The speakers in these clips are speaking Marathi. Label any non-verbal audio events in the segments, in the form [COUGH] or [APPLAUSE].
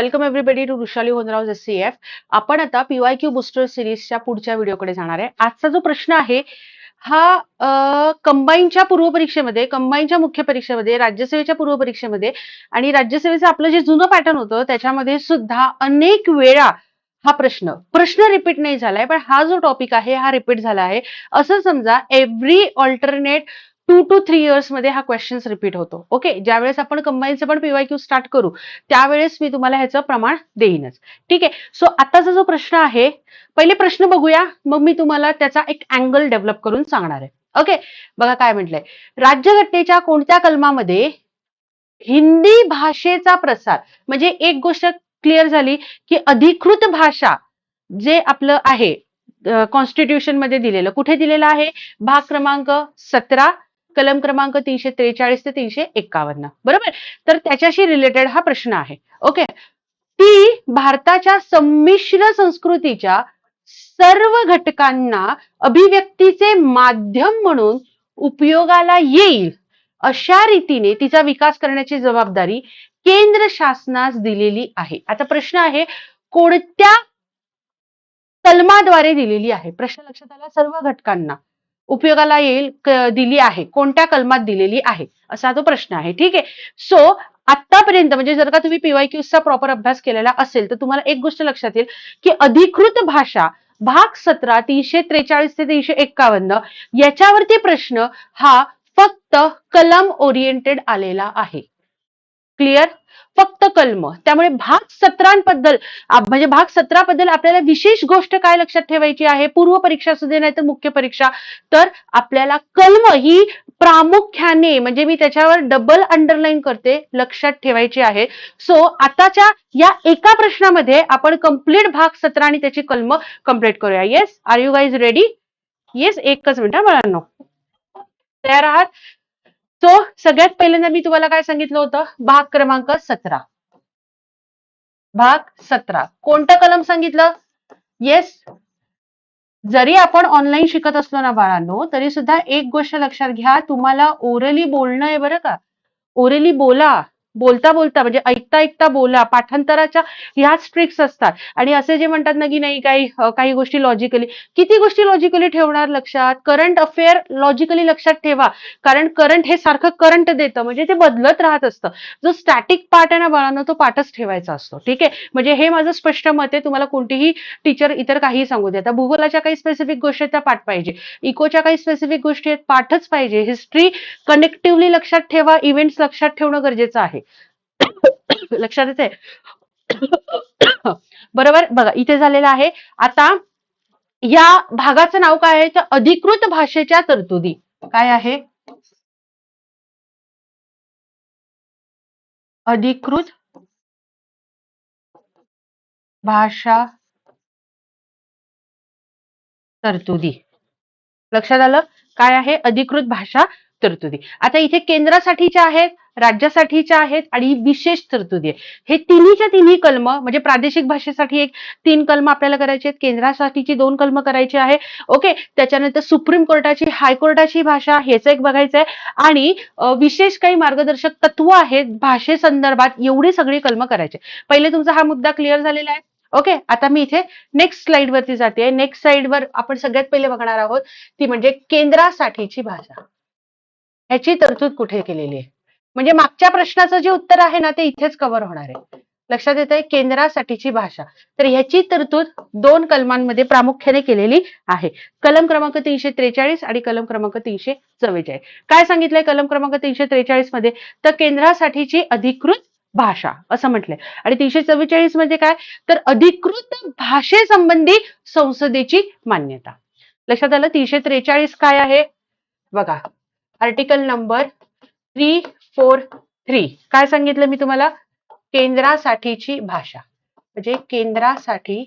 Welcome everybody to Vrushali Honrao S C F आपण आता पीवाय क्यू बुस्टर सिरीजच्या पुढच्या व्हिडिओकडे जाणार आहे. आजचा जो प्रश्न आहे हा कंबाईनच्या पूर्वपरीक्षेमध्ये कंबाईनच्या मुख्य परीक्षेमध्ये राज्यसेवेच्या पूर्वपरीक्षेमध्ये आणि राज्यसेवेचं आपलं जे जुनं पॅटर्न होतं त्याच्यामध्ये सुद्धा अनेक वेळा हा प्रश्न प्रश्न रिपीट नाही झालाय पण हा जो टॉपिक आहे हा रिपीट झाला आहे. असं समजा every alternate two two three इयर्समध्ये हा क्वेश्चन रिपीट होतो. ओके ज्यावेळेस आपण कंबाईनचं पण पीवाय क्यू स्टार्ट करू त्यावेळेस मी तुम्हाला ह्याचं प्रमाण देईनच. ठीक आहे? सो आताचा जो प्रश्न आहे पहिले प्रश्न बघूया. मग मी तुम्हाला त्याचा एक अँगल डेव्हलप करून सांगणार आहे. ओके बघा काय म्हटलंय. राज्यघटनेच्या कोणत्या कलमामध्ये हिंदी भाषेचा प्रसार म्हणजे एक गोष्ट क्लिअर झाली की अधिकृत भाषा जे आपलं आहे कॉन्स्टिट्यूशनमध्ये दिलेलं कुठे दिलेलं आहे? भाग क्रमांक सतरा कलम क्रमांक तीनशे त्रेचाळीस ते तीनशे एक्कावन्न बरोबर? तर त्याच्याशी रिलेटेड हा प्रश्न आहे. ओके ती भारताच्या संमिश्र संस्कृतीच्या सर्व घटकांना अभिव्यक्तीचे माध्यम म्हणून उपयोगाला येईल अशा रीतीने तिचा विकास करण्याची जबाबदारी केंद्र शासनास दिलेली आहे. आता प्रश्न आहे कोणत्या कलमाद्वारे दिलेली आहे? प्रश्न लक्षात आला सर्व घटकांना. उपयोगाला येईल दिली आहे कोणत्या कलमात दिलेली आहे असा तो प्रश्न आहे. ठीक आहे? सो आतापर्यंत म्हणजे जर का तुम्ही पीवाय चा प्रॉपर अभ्यास केलेला असेल तर तुम्हाला एक गोष्ट लक्षात येईल की अधिकृत भाषा भाग सतरा तीनशे त्रेचाळीस ते तीनशे एक्कावन्न याच्यावरती प्रश्न हा फक्त कलम ओरिएंटेड आलेला आहे. क्लिअर फक्त कलम. त्यामुळे भाग सत्रांबद्दल म्हणजे भाग सत्राबद्दल आपल्याला विशेष गोष्ट काय लक्षात ठेवायची आहे? पूर्व परीक्षा असू दे नाही तर मुख्य परीक्षा. तर आपल्याला कलम ही प्रामुख्याने म्हणजे मी त्याच्यावर डबल अंडरलाईन करते लक्षात ठेवायची आहे. सो आताच्या या एका प्रश्नामध्ये आपण कंप्लीट भाग सत्र आणि त्याची कलम कंप्लीट करूया. Yes are you guys ready yes एकच मिनिट मुलांना तयार आहात? सो सगळ्यात पहिल्यांदा मी तुम्हाला काय सांगितलं होतं? भाग क्रमांक सतरा. भाग सतरा. कोणतं कलम सांगितलं? येस जरी आपण ऑनलाईन शिकत असलो ना बाळांनो तरी सुद्धा एक गोष्ट लक्षात घ्या. तुम्हाला ओरली बोलणं आहे बरं का? ओरली बोला. बोलता बोलता म्हणजे ऐकता ऐकता बोला पाठांतराच्या ह्याच ट्रिक्स असतात. आणि असे जे म्हणतात ना की नाही काही काही गोष्टी लॉजिकली किती गोष्टी लॉजिकली ठेवणार लक्षात? करंट अफेअर लॉजिकली लक्षात ठेवा. कारण करंट हे सारखं करंट देतं म्हणजे ते बदलत राहत असतं. जो स्टॅटिक पार्ट आहे ना बाळांना तो पाठच ठेवायचा असतो. ठीक आहे? म्हणजे हे माझं स्पष्ट मत आहे. तुम्हाला कोणतीही टीचर इतर काही सांगू दे आता भूगोलाच्या काही स्पेसिफिक गोष्टी आहेत त्या पाठ पाहिजे. इकोच्या काही स्पेसिफिक गोष्टी आहेत पाठच पाहिजे. हिस्ट्री कनेक्टिव्हली लक्षात ठेवा. इव्हेंट्स लक्षात ठेवणं गरजेचं आहे. [COUGHS] लक्षात येते [COUGHS] बरोबर? बघा इथे झालेलं आहे. आता या भागाचं नाव काय आहे? तर अधिकृत भाषेच्या तरतुदी. काय आहे? अधिकृत भाषा तरतुदी. लक्षात आलं? काय आहे? अधिकृत भाषा तरतुदी. आता इथे केंद्रासाठीच्या आहेत राज्यासाठीच्या आहेत आणि विशेष तरतुदी आहे. हे तिन्हीच्या तिन्ही कलम म्हणजे प्रादेशिक भाषेसाठी एक तीन कलम आपल्याला करायचे आहेत केंद्रासाठीची दोन कलम करायची आहे. ओके त्याच्यानंतर सुप्रीम कोर्टाची हायकोर्टाची भाषा हेच एक बघायचं आहे. आणि विशेष काही मार्गदर्शक तत्व आहेत भाषेसंदर्भात एवढी सगळी कलम करायचे पहिले तुमचा हा मुद्दा क्लिअर झालेला आहे. ओके आता मी इथे नेक्स्ट स्लाइड वरती जाते. नेक्स्ट स्लाइड वर आपण सगळ्यात पहिले बघणार आहोत ती म्हणजे केंद्रासाठीची भाषा. ह्याची तरतूद कुठे केलेली आहे? म्हणजे मागच्या प्रश्नाचं जे उत्तर आहे ना ते इथेच कव्हर होणार आहे. लक्षात येत आहे केंद्रासाठीची भाषा. तर ह्याची तरतूद दोन कलमांमध्ये प्रामुख्याने केलेली आहे. कलम क्रमांक तीनशे त्रेचाळीस आणि कलम क्रमांक तीनशे चव्वेचाळीस. काय सांगितलंय कलम क्रमांक तीनशे त्रेचाळीसमध्ये तर केंद्रासाठीची अधिकृत भाषा असं म्हटलंय. आणि तीनशे चव्वेचाळीसमध्ये काय? तर अधिकृत भाषेसंबंधी संसदेची मान्यता. लक्षात आलं? तीनशे त्रेचाळीस काय आहे? बघा. Article number three four three काय सांगितलं मी तुम्हाला? केंद्रासाठीची भाषा. म्हणजे केंद्रासाठी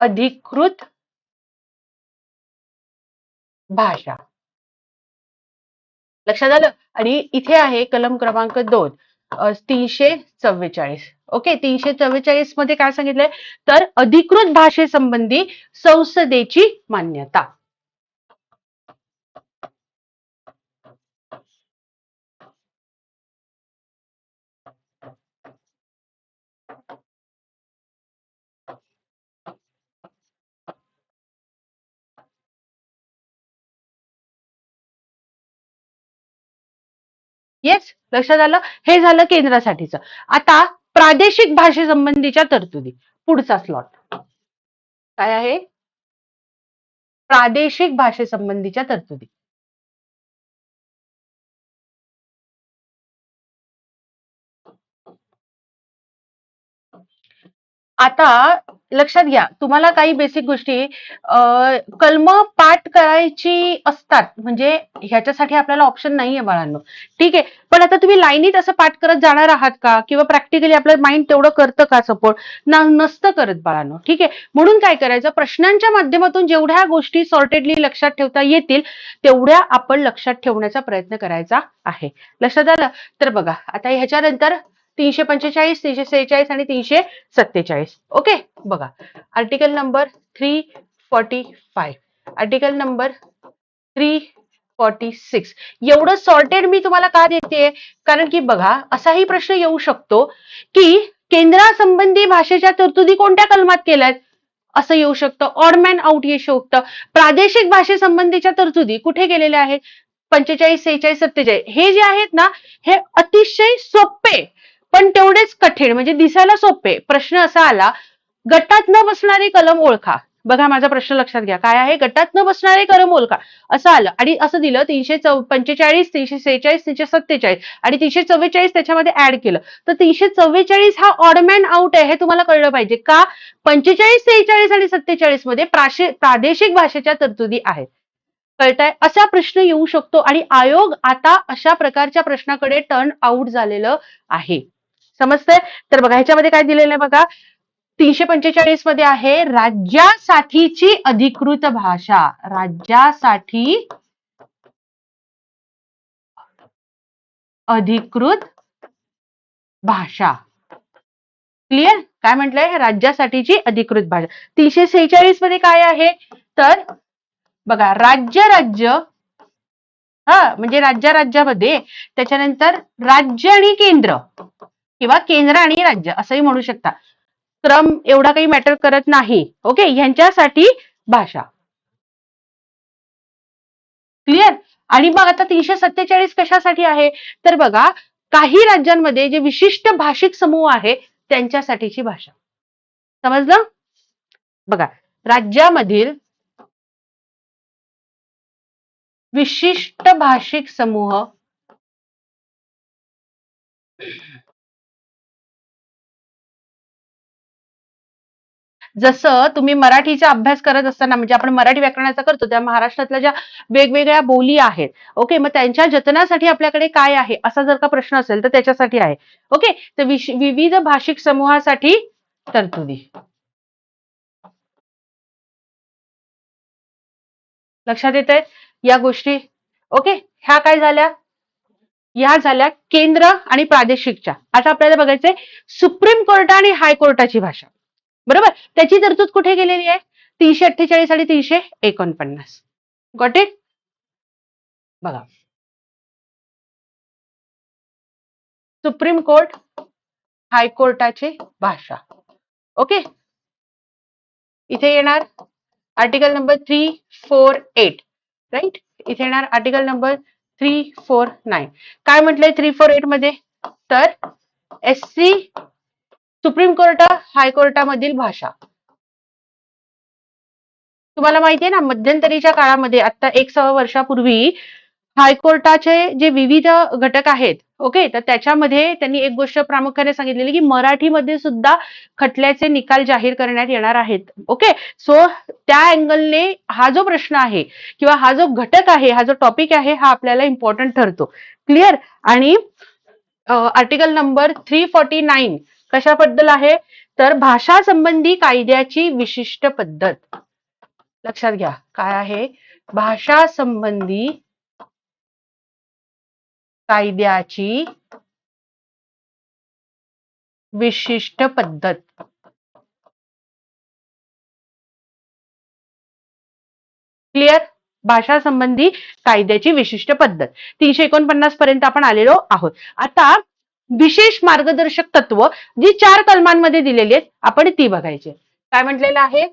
अधिकृत भाषा. लक्षात आलं? आणि इथे आहे कलम क्रमांक दोन. तीनशे चव्वेचाळीस. ओके तीनशे चव्वेचाळीसमध्ये काय सांगितलंय? तर अधिकृत भाषेसंबंधी संसदेची मान्यता. येस लक्षात आलं? हे झालं केंद्रासाठीचं. आता प्रादेशिक भाषेसंबंधीच्या तरतुदी. पुढचा स्लॉट काय आहे? प्रादेशिक भाषेसंबंधीच्या तरतुदी. आता लक्षात घ्या तुम्हाला काही बेसिक गोष्टी कलम पाठ करायची असतात. म्हणजे ह्याच्यासाठी आपल्याला ऑप्शन नाहीये बाळांनो. ठीक आहे. पण आता तुम्ही लाईनीत असं पाठ करत जाणार आहात का? किंवा प्रॅक्टिकली आपलं माइंड तेवढं करतं का सपोर्ट ना नसतं करत बाळांनो. ठीक आहे. म्हणून काय करायचं? प्रश्नांच्या माध्यमातून जेवढ्या गोष्टी सॉर्टेडली लक्षात ठेवता येतील तेवढ्या आपण लक्षात ठेवण्याचा प्रयत्न करायचा आहे. लक्षात आलं? तर बघा आता ह्याच्यानंतर तीनशे पंचेचाळीस तीनशे सेहेचाळीस आणि तीनशे सत्तेचाळीस. ओके बघा. Article number three forty five article number three forty six एवढं सॉर्टेड मी तुम्हाला का देते कारण की बघा असाही प्रश्न येऊ शकतो की केंद्रासंबंधी भाषेच्या तरतुदी कोणत्या कलमात केल्यात? असं येऊ शकतं. ऑडमॅन आउट येऊ शकतं. प्रादेशिक भाषेसंबंधीच्या तरतुदी कुठे गेलेल्या आहेत? पंचेचाळीस सेहेचाळीस सत्तेचाळीस. हे जे आहेत ना हे अतिशय सोपे पण तेवढेच कठीण म्हणजे दिसायला सोपे. प्रश्न असा आला गटात न बसणारे कलम ओळखा. बघा माझा प्रश्न लक्षात घ्या. काय आहे? गटात न बसणारे कलम ओळखा. असं आलं. आणि असं दिलं तीनशे चौ पंचेचाळीस तीनशे सेहेचाळीस तीनशे सत्तेचाळीस आणि तीनशे चव्वेचाळीस त्याच्यामध्ये ऍड केलं. तर तीनशे चव्वेचाळीस हा ऑडमॅन आउट आहे हे तुम्हाला कळलं पाहिजे. का? पंचेचाळीस सेहेचाळीस आणि सत्तेचाळीसमध्ये प्राशे प्रादेशिक भाषेच्या तरतुदी आहेत. कळताय? असा प्रश्न येऊ शकतो आणि आयोग आता अशा प्रकारच्या प्रश्नाकडे टर्न आउट झालेलं आहे. समजतंय? तर बघा ह्याच्यामध्ये काय दिलेलं आहे बघा तीनशे पंचेचाळीसमध्ये आहे राज्यासाठीची अधिकृत भाषा. राज्यासाठी अधिकृत भाषा. क्लिअर काय म्हटलंय? राज्यासाठीची अधिकृत भाषा. तीनशे सेहेचाळीसमध्ये काय आहे? तर बघा राज्य राज्य हा म्हणजे राज्य राज्यामध्ये त्याच्यानंतर राज्य आणि केंद्र. किंवा केंद्र आणि राज्य असंही म्हणू शकता. क्रम एवढा काही मॅटर करत नाही. ओके ह्यांच्यासाठी भाषा. क्लिअर आणि मग आता तीनशे सत्तेचाळीस कशासाठी आहे? तर बघा काही राज्यांमध्ये जे विशिष्ट भाषिक समूह आहे त्यांच्यासाठीची भाषा. समजलं? बघा राज्यामधील विशिष्ट भाषिक समूह जसं तुम्ही मराठीचा अभ्यास करत असताना म्हणजे आपण मराठी व्याकरणाचा करतो त्या महाराष्ट्रातल्या ज्या वेगवेगळ्या बोली आहेत ओके मग त्यांच्या जतनासाठी आपल्याकडे काय आहे? असा जर का प्रश्न असेल तर त्याच्यासाठी आहे. ओके तर विविध भाषिक समूहासाठी तरतुदी. लक्षात येत या गोष्टी. ओके ह्या काय झाल्या? ह्या झाल्या केंद्र आणि प्रादेशिकच्या. आता आपल्याला बघायचंय सुप्रीम कोर्ट आणि हायकोर्टाची भाषा. बरोबर? त्याची तरतूद कुठे गेलेली आहे? तीनशे अठ्ठेचाळीस आणि तीनशे एकोणपन्नास. गॉट इट बघा. सुप्रीम कोर्ट हायकोर्टाची भाषा. ओके? इथे येणार article number three four eight right इथे येणार article number three four nine काय म्हटलंय थ्री फोर एटमध्ये? तर एस सी सुप्रीम कोर्ट हायकोर्टामधील भाषा. तुम्हाला माहितीये ना मध्यंतरीच्या काळामध्ये आता एक सव्वा वर्षापूर्वी हायकोर्टाचे जे विविध घटक आहेत ओके तर त्याच्यामध्ये त्यांनी एक गोष्ट प्रामुख्याने सांगितलेली की मराठीमध्ये सुद्धा खटल्याचे निकाल जाहीर करण्यात येणार आहेत ओके. सो त्या अँगलने हा जो प्रश्न आहे किंवा हा जो घटक आहे हा जो टॉपिक आहे हा आपल्याला इम्पॉर्टंट ठरतो. क्लिअर आणि article number three forty nine कशाबद्दल आहे? तर भाषा संबंधी कायद्याची विशिष्ट पद्धत. लक्षात घ्या काय आहे? भाषा संबंधी कायद्याची विशिष्ट पद्धत. क्लिअर भाषा संबंधी कायद्याची विशिष्ट पद्धत. तीनशे एकोणपन्नास पर्यंत आपण आलेलो आहोत. आता विशेष मार्गदर्शक तत्व जी चार कलमांमध्ये दिलेली आहेत आपण ती बघायची काय म्हटलेलं आहे?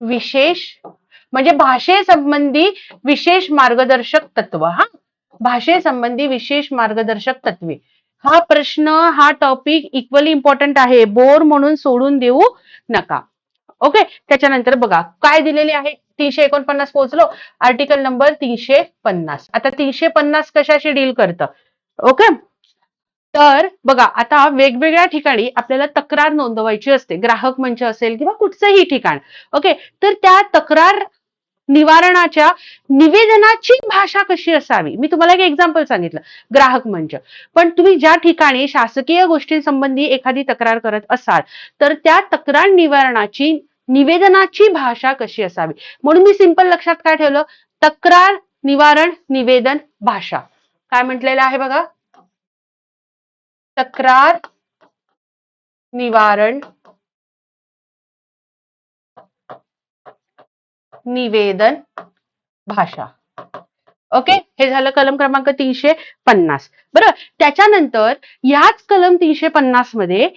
विशेष म्हणजे भाषेसंबंधी विशेष मार्गदर्शक तत्व हा? भाषेसंबंधी विशेष मार्गदर्शक तत्वे. हा प्रश्न हा टॉपिक इक्वली इम्पॉर्टंट आहे. बोर म्हणून सोडून देऊ नका. ओके त्याच्यानंतर बघा काय दिलेले आहे? तीनशे एकोणपन्नास पोहोचलो. आर्टिकल नंबर तीनशे पन्नास. आता तीनशे पन्नास कशाशी डील करतं? ओके तर बघा आता वेगवेगळ्या ठिकाणी आपल्याला तक्रार नोंदवायची असते. ग्राहक मंच असेल किंवा कुठचंही ठिकाण. ओके तर त्या तक्रार निवारणाच्या निवेदनाची भाषा कशी असावी? मी तुम्हाला एक एक्झाम्पल सांगितलं. ग्राहक मंच. पण तुम्ही ज्या ठिकाणी शासकीय गोष्टींसंबंधी एखादी तक्रार करत असाल तर त्या तक्रार निवारणाची निवेदनाची भाषा कशी असावी? म्हणून मी सिंपल लक्षात काय ठेवलं? तक्रार निवारण निवेदन भाषा. काय म्हटलेलं आहे बघा? तक्रार निवारण निवेदन भाषा. ओके हे झालं कलम क्रमांक तीनशे पन्नास. बरं? त्याच्यानंतर याच कलम तीनशे पन्नासमध्ये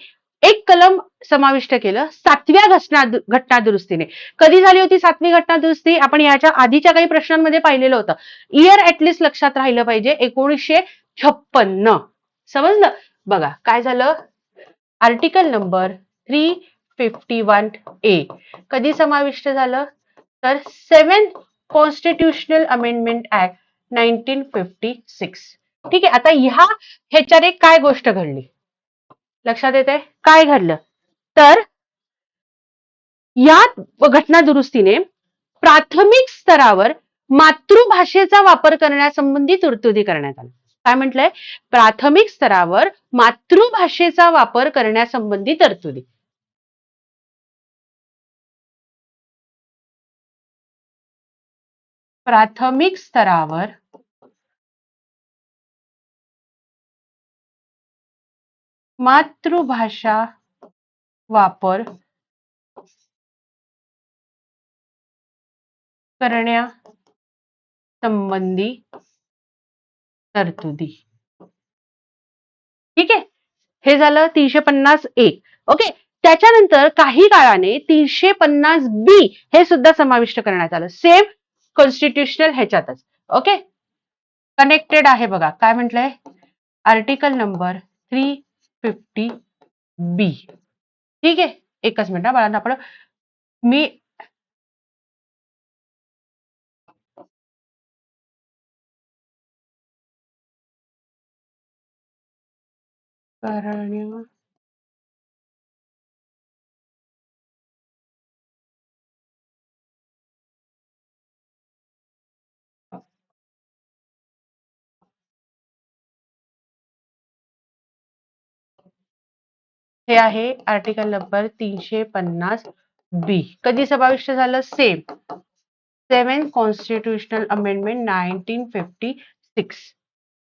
एक कलम समाविष्ट केलं सातव्या घटना घटना दुरुस्तीने. कधी झाली होती सातवी घटना दुरुस्ती? आपण याच्या आधीच्या काही प्रश्नांमध्ये पाहिलेलं होतं. इयर ऍटलिस्ट लक्षात राहिलं पाहिजे. एकोणीसशे छप्पन्न. समजलं? बघा काय झालं? Article number three fifty one A कधी समाविष्ट झालं? तर seven constitutional amendment act nineteen fifty six ठीक आहे आता ह्या ह्याच्यात एक काय गोष्ट घडली? लक्षात येते काय घडलं? तर या घटना दुरुस्तीने प्राथमिक स्तरावर मातृभाषेचा वापर करण्यासंबंधी तरतुदी करण्यात आल्या काय म्हटलंय? प्राथमिक स्तरावर मातृभाषेचा वापर करण्यासंबंधी तरतुदी. प्राथमिक स्तरावर मातृभाषा वापर करण्यासंबंधी तरतुदी. ठीक आहे? हे झालं तीनशे पन्नास एक. ओके? त्याच्यानंतर काही काळाने तीनशे पन्नास बी हे सुद्धा समाविष्ट करण्यात आलं. सेम कॉन्स्टिट्युशनल ह्याच्यातच. ओके? कनेक्टेड आहे बघा. काय म्हटलंय? Article number three fifty B. ठीक है? एक मिनट बाळांना आपण मी करण्या हे आहे आर्टिकल नंबर तीनशे पन्नास बी कधी समाविष्ट झालं? Same seven constitutional amendment nineteen fifty six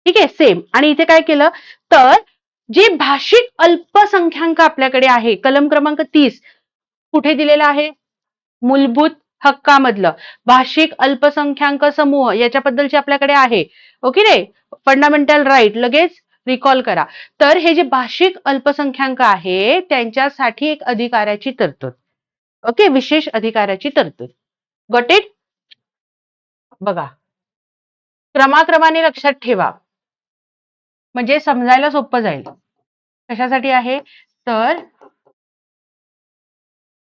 ठीक आहे? सेम आणि इथे काय केलं? तर जे भाषिक अल्पसंख्याक आपल्याकडे आहे कलम क्रमांक तीस कुठे दिलेला आहे? मूलभूत हक्कामधलं. भाषिक अल्पसंख्याक समूह याच्याबद्दलचे आपल्याकडे आहे. ओके रे फंडामेंटल राईट लगेच रिकॉल करा. तर हे जे भाषिक अल्पसंख्याक आहे त्यांच्यासाठी एक अधिकाराची तरतूद. ओके? विशेष अधिकाराची तरतूद. गट इट बघा. क्रमाक्रमाने लक्षात ठेवा. म्हणजे समजायला सोपं जाईल. कशासाठी आहे? तर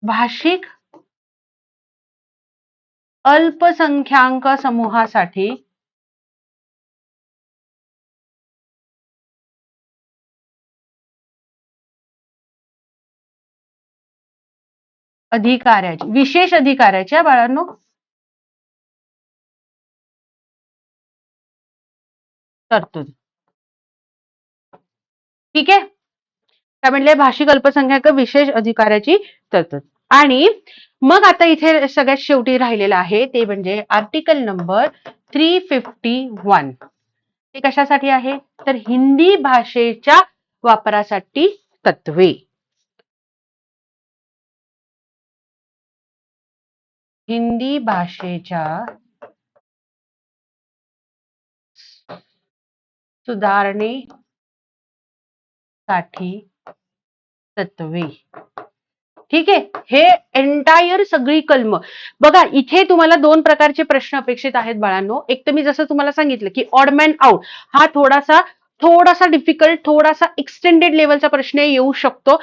भाषिक अल्पसंख्याक समूहासाठी अधिकाऱ्याची विशेष अधिकाऱ्याच्या बाळांनो तरतूद ठीक आहे? काय म्हणले भाषिक अल्पसंख्याक विशेष अधिकाऱ्याची तरतूद. आणि मग आता इथे सगळ्यात शेवटी राहिलेलं आहे ते म्हणजे article number three fifty one ते कशासाठी आहे? तर हिंदी भाषेच्या वापरासाठी तत्वे. हिंदी भाषेच्या सुधारणेसाठी तत्वे. ठीक आहे? हे एंटायर सगळी कलम. बघा इथे तुम्हाला दोन प्रकारचे प्रश्न अपेक्षित आहेत बाळांनो. एक तर मी जसं तुम्हाला सांगितलं की ऑडमॅन आउट हा थोडासा थोडासा डिफिकल्ट थोडासा एक्सटेंडेड लेवलचा प्रश्न येऊ शकतो.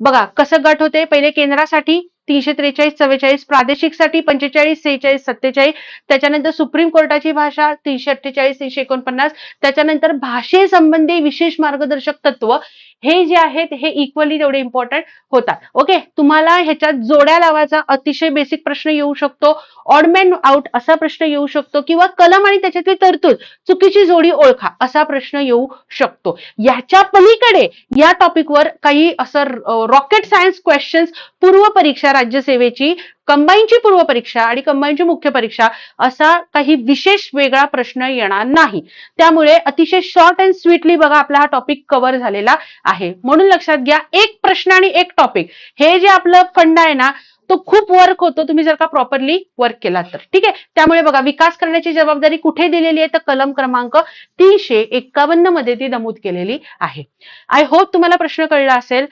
बघा कसं गट होते? पहिले केंद्रासाठी तीनशे त्रेचाळीस चव्वेचाळीस प्रादेशिकसाठी पंचेचाळीस सेहेचाळीस सत्तेचाळीस त्याच्यानंतर सुप्रीम कोर्टाची भाषा तीनशे अठ्ठेचाळीस तीनशे एकोणपन्नास त्याच्यानंतर भाषेसंबंधी विशेष मार्गदर्शक तत्व हे जे आहेत हे इक्वली तेवढे इम्पॉर्टंट होतात. ओके तुम्हाला ह्याच्यात जोड्या लावायचा अतिशय बेसिक प्रश्न येऊ शकतो. ऑडमॅन आउट असा प्रश्न येऊ शकतो किंवा कलम आणि त्याच्यातली तरतूद चुकीची जोडी ओळखा असा प्रश्न येऊ शकतो. याच्या पलीकडे या टॉपिकवर काही असं रॉकेट सायन्स क्वेश्चन्स पूर्व परीक्षा राज्यसेवेची कंबाईनची पूर्व परीक्षा आणि कंबाईनची मुख्य परीक्षा असा काही विशेष वेगळा प्रश्न येणार नाही. त्यामुळे अतिशय शॉर्ट अँड स्वीटली बघा आपला हा टॉपिक कव्हर झालेला आहे. म्हणून लक्षात घ्या एक प्रश्न आणि एक टॉपिक हे जे आपलं फंड आहे ना तो खूप वर्क होतो तुम्ही जर का प्रॉपरली वर्क केला तर. ठीक आहे? त्यामुळे बघा विकास करण्याची जबाबदारी कुठे दिलेली आहे? तर कलम क्रमांक तीनशे एक्कावन्नमध्ये ती नमूद केलेली आहे. आय होप तुम्हाला प्रश्न कळला असेल.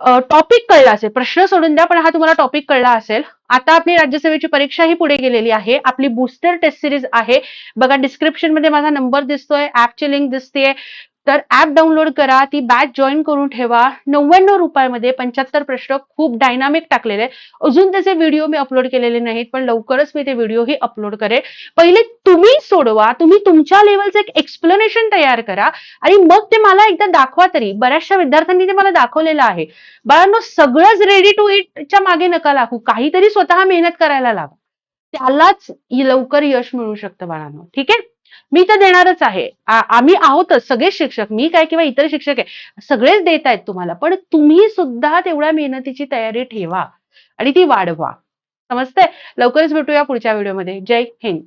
टॉपिक कळला असेल. प्रश्न सोडून द्या पण हा तुम्हाला टॉपिक कळला असेल. आता आपली राज्यसेवेची परीक्षा ही पुढे गेलेली आहे. आपली बुस्टर टेस्ट सिरीज आहे. बघा डिस्क्रिप्शनमध्ये माझा नंबर दिसतोय ऍपची लिंक दिसतेय. तर ऍप डाउनलोड करा ती बॅच जॉईन करून ठेवा. नव्याण्णव रुपयामध्ये पंच्याहत्तर प्रश्न खूप डायनामिक टाकलेले अजून त्याचे व्हिडिओ मी अपलोड केलेले नाहीत पण लवकरच मी ते व्हिडिओही अपलोड करेन. पहिले तुम्ही सोडवा तुम्ही तुमच्या लेवलचं एक एक्सप्लेनेशन तयार करा आणि मग ते मला एकदा दाखवा तरी. बऱ्याचशा विद्यार्थ्यांनी ते मला दाखवलेलं आहे. बाळांनो सगळंच रेडी टू इटच्या मागे नका लागू. काहीतरी स्वतः मेहनत करायला लावा. त्यालाच लवकर यश मिळू शकतं बाळांनो. ठीक आहे? मी तर देणारच आहे. आम्ही आहोतच सगळेच शिक्षक मी काय किंवा इतर शिक्षक आहे सगळेच देत आहेत तुम्हाला पण तुम्ही सुद्धा तेवढ्या मेहनतीची तयारी ठेवा आणि ती वाढवा. समजतंय? लवकरच भेटूया पुढच्या व्हिडिओमध्ये. जय हिंद.